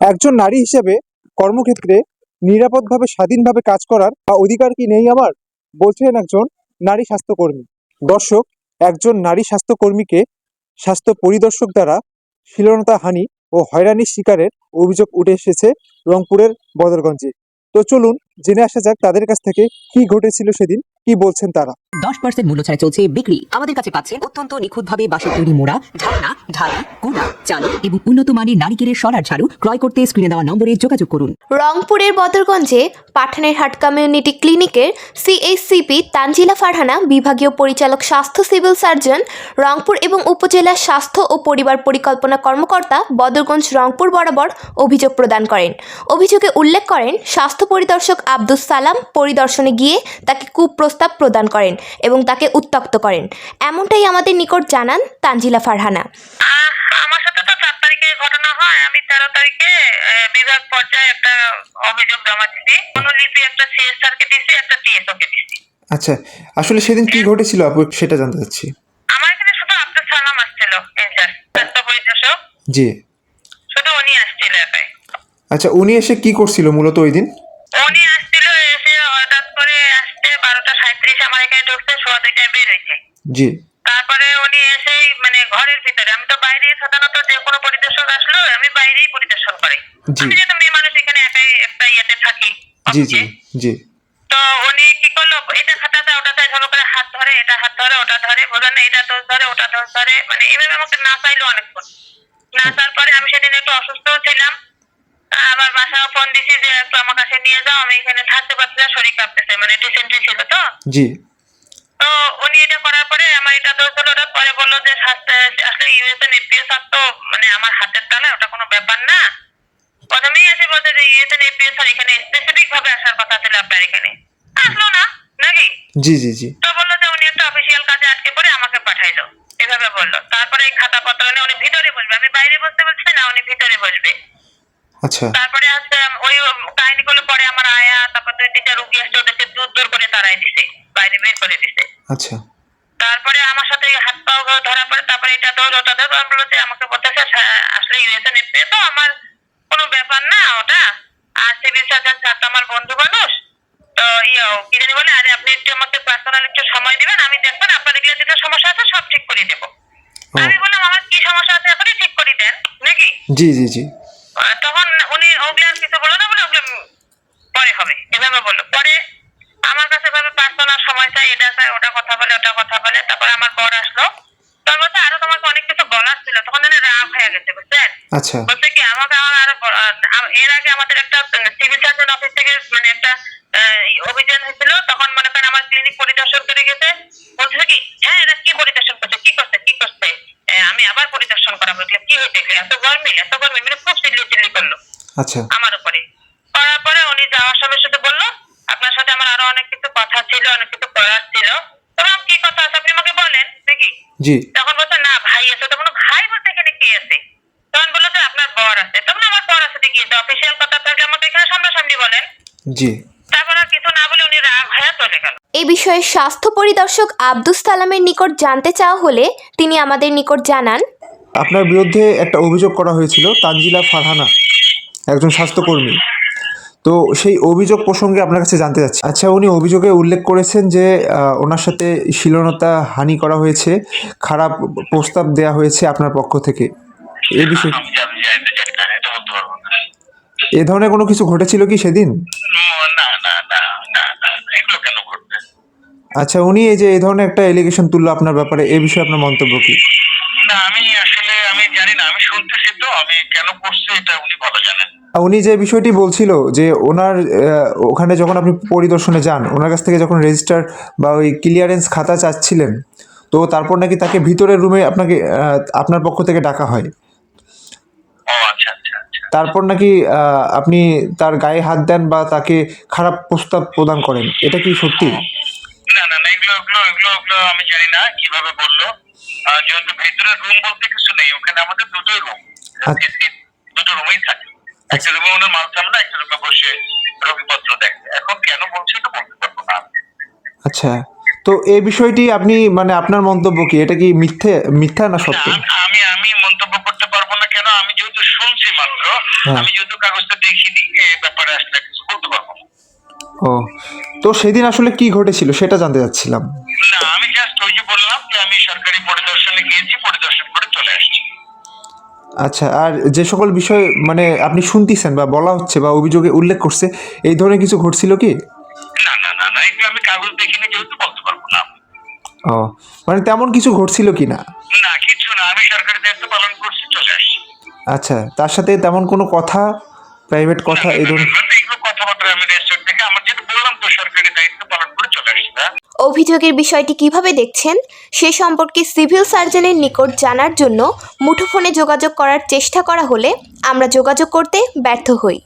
একজন নারী হিসেবে কর্মক্ষেত্রে নিরাপদভাবে, স্বাধীনভাবে কাজ করার বা অধিকার কি নেই আমার? বলছেন একজন নারী স্বাস্থ্যকর্মী। দর্শক, একজন নারী স্বাস্থ্যকর্মীকে স্বাস্থ্য পরিদর্শক দ্বারা শ্লীলতা হানি ও হয়রানির শিকারের অভিযোগ উঠে এসেছে রংপুরের বদরগঞ্জে। তো চলুন জেনে আসা যাক তাদের কাছ থেকে কি ঘটেছিল সেদিন। কি বলছেন তারা? দশ পার্সেন্ট মূল্য ছাড়া চলছে বিক্রি। আমাদের কাছে পাচ্ছেন অত্যন্ত নিখুঁতভাবে বাঁশের তৈরি মোড়া ঢাকনা ঢালি কুড়া চালু এবং উন্নত মানের নারিকেলের সরার ঝাড়ু ক্রয় করতে স্ক্রিনে দেওয়া নম্বরে যোগাযোগ করুন। রংপুরের বদরগঞ্জে পাঠানের হাট কমিউনিটি ক্লিনিকের সিএইচসিপি তানজিলা ফারহানা বিভাগীয় পরিচালক স্বাস্থ্য সিভিল সার্জন রংপুর এবং উপজেলা স্বাস্থ্য ও পরিবার পরিকল্পনা কর্মকর্তা বদরগঞ্জ রংপুর বরাবর অভিযোগ প্রদান করেন। অভিযোগে উল্লেখ করেন স্বাস্থ্য পরিদর্শক আব্দুস সালাম পরিদর্শনে গিয়ে তাকে কুপ্রস্তাব প্রদান করেন এবং তাকে উত্তক্ত করেন। এমনটাই আমাদের নিকট জানান তানজিলা ফারহানা। আমার সাথে তো চার তারিখে ঘটনা হয়। আমি তেরো তারিখে বিভাগ পর্যায়ে একটা অভিযোগ জমা দিছি অনুলিপি একটা সিএসআর কে দিছি একটা টিএসও কে দিছি। আচ্ছা আসলে সেদিন কি ঘটেছিল? আপু সেটা জানতে চাচ্ছি। আমার এখানে শুধু আব্দুল সালাম আসছিল ইনচার্জ স্বাস্থ্য পরিদর্শক। জি। শুধু উনি আসছিল একাই। আচ্ছা উনি এসে কি করছিল মূলত ওই দিন? উনি বারোটা আমার এখানে ঢুকছে সোয়া দুইটায় বের হয়েছে। জি। তারপরে উনি এসেই মানে ঘরের ভিতরে আমি তো বাইরে সাধারণত যে কোনো পরিদর্শক আসলো আমি বাইরেই পরিদর্শন করি। আমি যেহেতু মেয়ে মানুষ এখানে একাই একটা ইয়েতে থাকি জি জি জি। তো উনি কি করল এটা খাটাতে ওটা চাই ঝগড়া করে হাত ধরে এটা হাত ধরে ওটা ধরে বুঝলেন না এটা দোষ ধরে ওটা দোষ ধরে। মানে এইভাবে আমাকে না চাইলো অনেকক্ষণ। না তারপরে আমি সেদিন একটু অসুস্থ ছিলাম। আবার বাসাও ফোন দিছি যে একটু আমার কাছে নিয়ে যাও আমি এখানে থাকতে পারছি না শরীর কাঁপতেছে। মানে ডিসেন্ট্রি ছিল তো। জি। তো উনি এটা করার পরে আমার এটা দোষ হলো ওটা পরে বলল যে স্বাস্থ্য আসলে ইউএসএন এপিএস আর তো মানে আমার হাতের তালে ওটা কোনো ব্যাপার না। প্রথমেই এসে বলছে যে ইউএসএন এপিএস আর এখানে স্পেসিফিক ভাবে আসার কথা ছিল আপনার এখানে। আসলো না? নাকি? জি জি জি। তো বলল যে উনি একটা অফিসিয়াল কাজে আটকে পড়ে আমাকে পাঠাইলো। এভাবে বলল। তারপরে এই খাতা পত্র নিয়ে উনি ভিতরে বসবে। আমি বাইরে বসতে বলছি না উনি ভিতরে বসবে। আচ্ছা। তারপরে হচ্ছে ওই কাহিনীগুলো পরে আমার আয়া তারপর দুই তিনটা রুগী আসছে ওদেরকে দূর দূর করে তারাই দিছে বাইরে বের করে দিছে। আচ্ছা। তারপরে আমার সাথে হাত পাও ধরা পড়ে তারপরে এটা ধর ওটা ধর আমি বলল যে আমাকে বলতেছে "হ্যাঁ, আসলে ইউএসএ নেপে তো আমার কোনো ব্যাপার না ওটা। আর সিভিল সার্জন স্যার তো আমার বন্ধু মানুষ। তো ইয়ে কি জানি বলে আরে আপনি একটু আমাকে পার্সোনাল একটু সময় দিবেন আমি দেখবেন আপনার এগুলো যেটা সমস্যা আছে সব ঠিক করে দেবো। আমি বললাম আমার কি সমস্যা আছে এখনই ঠিক করে দেন নাকি? জি জি জি। তখন উনি ওগুলো আর কিছু বলো না বলে ওগুলো পরে হবে এভাবে বলল। পরে আমার কাছে ভাবে পার্সোনাল সময় চাই এটা চাই ওটা কথা বলে ওটা কথা বলে তারপর আমার বর আসলো। তখন বলছে আরও তোমাকে অনেক কিছু বলার ছিল। তখন এনে রাগ হয়ে গেছে বুঝছেন? আচ্ছা। বলছে কি আমাকে আমার আরও এর আগে আমাদের একটা সিভিল সার্জন অফিস থেকে মানে একটা অভিযান হয়েছিল। তখন মনে করেন আমার ক্লিনিক পরিদর্শন করে গেছে। বলছে কি হ্যাঁ এরা কি পরিদর্শন করছে? কি করছে? কি করছে? আমি আবার পরিদর্শন করাবো। কি হয়েছে এত গরমিল এত গরমিল। মানে খুব চিল্লি চিল্লি করল। আচ্ছা। আমার উপরে করার পরে উনি যাওয়ার সময় শুধু বলল আপনার সাথে আমার আরও অনেক কিছু ছিল অনেক কিছু করার ছিল। তখন কি কথা আছে? আপনি আমাকে বলেন নাকি জি। তখন বলছে না ভাই আছে। তখন ভাই বলতে এখানে কি আছে? তখন বলল যে আপনার বর আছে। তখন আমার বর আছে অফিসিয়াল কথা থাকলে আমাকে এখানে সামনাসামনি বলেন। জি। তারপর আর কিছু না বলে উনি রাগ হয়ে চলে গেল। এ বিষয়ে স্বাস্থ্য পরিদর্শক আব্দুস সালামের নিকট জানতে চাওয়া হলে তিনি আমাদের নিকট জানান। আপনার বিরুদ্ধে একটা অভিযোগ করা হয়েছিল তানজিলা ফারহানা একজন স্বাস্থ্যকর্মী। তো সেই অভিযোগ প্রসঙ্গে আপনার কাছে জানতে চাচ্ছি। আচ্ছা উনি অভিযোগে উল্লেখ করেছেন যে ওনার সাথে শিলনতা হানি করা হয়েছে খারাপ প্রস্তাব দেয়া হয়েছে আপনার পক্ষ থেকে। এই বিষয়ে এ ধরনের কোনো কিছু ঘটেছিল কি সেদিন? আচ্ছা উনি এই যে এই ধরনের একটা এলিগেশন তুললো আপনার ব্যাপারে এ বিষয়ে আপনার মন্তব্য কি? না আমি আসলে আমি জানি না আমি শুনতেছি তো আমি কেন করছি এটা উনি ভালো জানেন উনি যে বিষয়টি বলছিল যে ওনার ওখানে যখন আপনি পরিদর্শনে যান ওনার কাছ থেকে যখন রেজিস্টার বা ওই ক্লিয়ারেন্স খাতা চাচ্ছিলেন তো তারপর নাকি তাকে ভিতরের রুমে আপনাকে আপনার পক্ষ থেকে ডাকা হয়। আচ্ছা আচ্ছা আচ্ছা। তারপর নাকি আপনি তার গায়ে হাত দেন বা তাকে খারাপ প্রস্তাব প্রদান করেন এটা কি সত্যি? না না না এগুলো এগুলো এগুলো এগুলো আমি জানি না কীভাবে বলল। যেহেতু ভেতরে রুম বলতে কিছু নেই ওখানে আমাদের দুটোই রুম। দুটো রুমেই থাকে। একটা রুমে ওনার একটা রুমে বসে রোগীপত্র দেখে। এখন কেন বলছে এটা বলতে পারব না আচ্ছা তো এই বিষয়টি আপনি মানে আপনার মন্তব্য কি? এটা কি মিথ্যে মিথ্যা না সত্য? আমি আমি মন্তব্য করতে পারব না কেন? আমি যেহেতু শুনছি মাত্র হ্যাঁ। আমি যেহেতু কাগজটা দেখিনি এই ব্যাপারে আসলে কিছু বলতে পারব ও তো সেদিন আসলে কি ঘটেছিল সেটা জানতে চাচ্ছিলাম। না আমি জাস্ট ওই যে বললাম যে আমি সরকারি পরিদর্শনে গিয়েছি আচ্ছা আর যে সকল বিষয় মানে আপনি শুনতেছেন বা বলা হচ্ছে বা অভিযোগে উল্লেখ করছে এই ধরনের কিছু ঘটছিল কি? না না না না এগুলো আমি কাগজ দেখিনি যেহেতু বলতে পারব না। ও মানে তেমন কিছু ঘটছিল কি না? না কিছু না আমি সরকারি দায়িত্ব পালন করছি চলে আসছি। আচ্ছা তার সাথে তেমন কোনো কথা প্রাইভেট কথা এই ধরনের কথাবার্তা আমি বললাম তো সরকারি দায়িত্ব পালন করে চলে অভিযোগের বিষয়টি কীভাবে দেখছেন? সে সম্পর্কে সিভিল সার্জনের নিকট জানার জন্য মুঠোফোনে যোগাযোগ করার চেষ্টা করা হলে আমরা যোগাযোগ করতে ব্যর্থ হই।